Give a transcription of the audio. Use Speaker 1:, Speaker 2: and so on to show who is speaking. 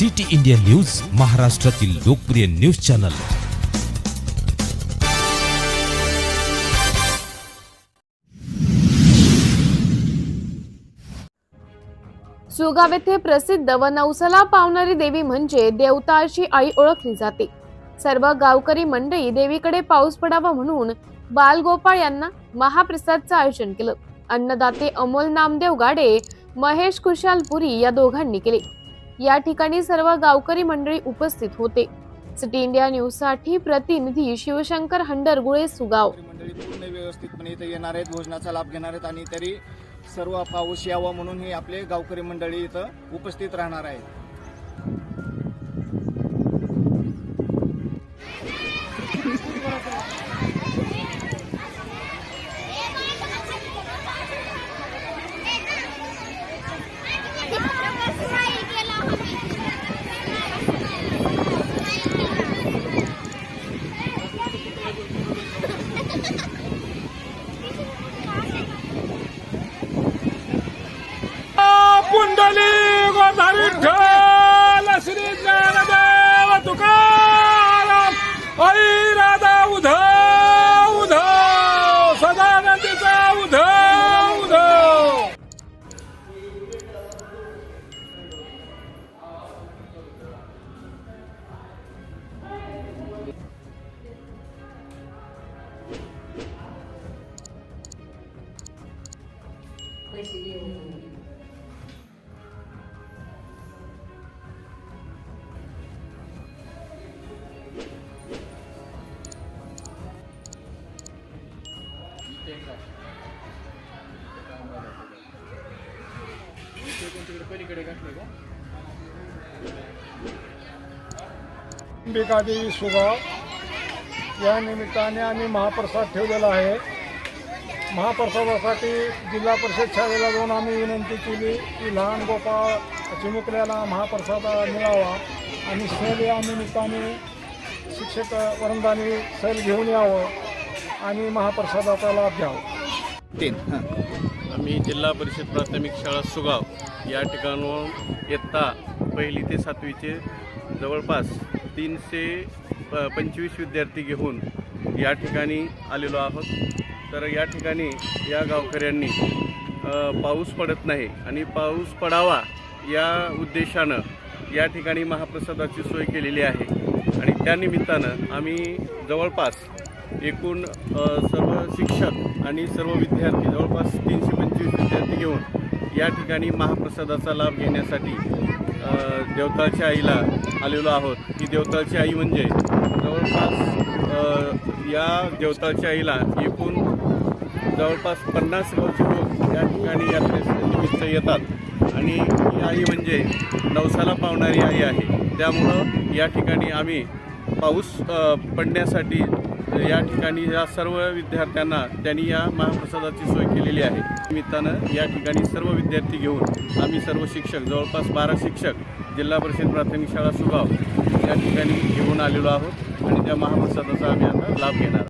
Speaker 1: City India news महाराष्ट्रातील लोकप्रिय news channel.
Speaker 2: Sugaon येथे प्रसिद्ध व नवसाला पावणारी देवी म्हणजे देवताची आई ओळखली जाते. सर्व गावकरी मंडळी देवीकडे पाऊस पडावा म्हणून बालगोपाळ यांना महाप्रसादचं आयोजन केलं. अन्नदाते अमोल नामदेव गाडे महेश कुशाल पुरी या दोघांनी केले. या ठिकाणी सर्व गावकरी मंडळी उपस्थित होते. सिटी इंडिया न्यूजसाठी प्रतिनिधी शिवशंकर हंडरगुळे सुगाव.
Speaker 3: मंडळी पूर्ण व्यवस्थितपणे इथं येणार आहेत भोजनाचा लाभ घेणार आहेत आणि तरी सर्व पाऊस यावा म्हणून हे आपले गावकरी मंडळी इथं उपस्थित राहणार आहेत.
Speaker 4: अंबिकादेवी सुगाव या निमित्ताने आम्ही महाप्रसाद ठेवलेला आहे. महाप्रसादासाठी जिल्हा परिषद शाळेला जाऊन आम्ही विनंती केली की लहान गोपाळ चिमुकल्याला महाप्रसाद मिळावा आणि सहल या निमित्ताने शिक्षक वरंदाने सहल घेऊन यावं आणि महाप्रसादाचा लाभ घ्यावा.
Speaker 3: तीन.
Speaker 5: आम्ही जिल्हा परिषद प्राथमिक शाळा सुगाव या ठिकाणाहून इयत्ता पहिली ते सातवीचे जवळपास तीनशे प पंचवीस विद्यार्थी घेऊन या ठिकाणी आलेलो आहोत. तर या ठिकाणी या गावकऱ्यांनी पाऊस पडत नाही आणि पाऊस पडावा या उद्देशानं या ठिकाणी महाप्रसादाची सोय केलेली आहे. आणि त्यानिमित्तानं आम्ही जवळपास एकूण सर्व शिक्षक आणि सर्व विद्यार्थी जवळपास तीनशे पंचवीस विद्यार्थी घेऊन या ठिकाणी महाप्रसादाचा लाभ घेण्यासाठी देवताळच्या आईला आलेलो आहोत. ही देवताळची आई म्हणजे जवळपास या देवताळच्या आईला एकूण जवळपास पन्नास गावचे लोक या ठिकाणी यात्रेनिमित्त येतात. आणि ही आई म्हणजे नवसाला पावणारी आई आहे. त्यामुळं या ठिकाणी आम्ही पाऊस पडण्यासाठी या ठिकाणी या सर्व विद्यार्थ्यांना त्यांनी या महाप्रसादाची सोय केलेली आहे. निमित्तानं या ठिकाणी सर्व विद्यार्थी घेऊन आम्ही सर्व शिक्षक जवळपास बारा शिक्षक जिल्हा परिषद प्राथमिक शाळा सुगाव या ठिकाणी घेऊन आलेलो आहोत. आणि त्या महाप्रसादाचा आम्ही आता लाभ घेणार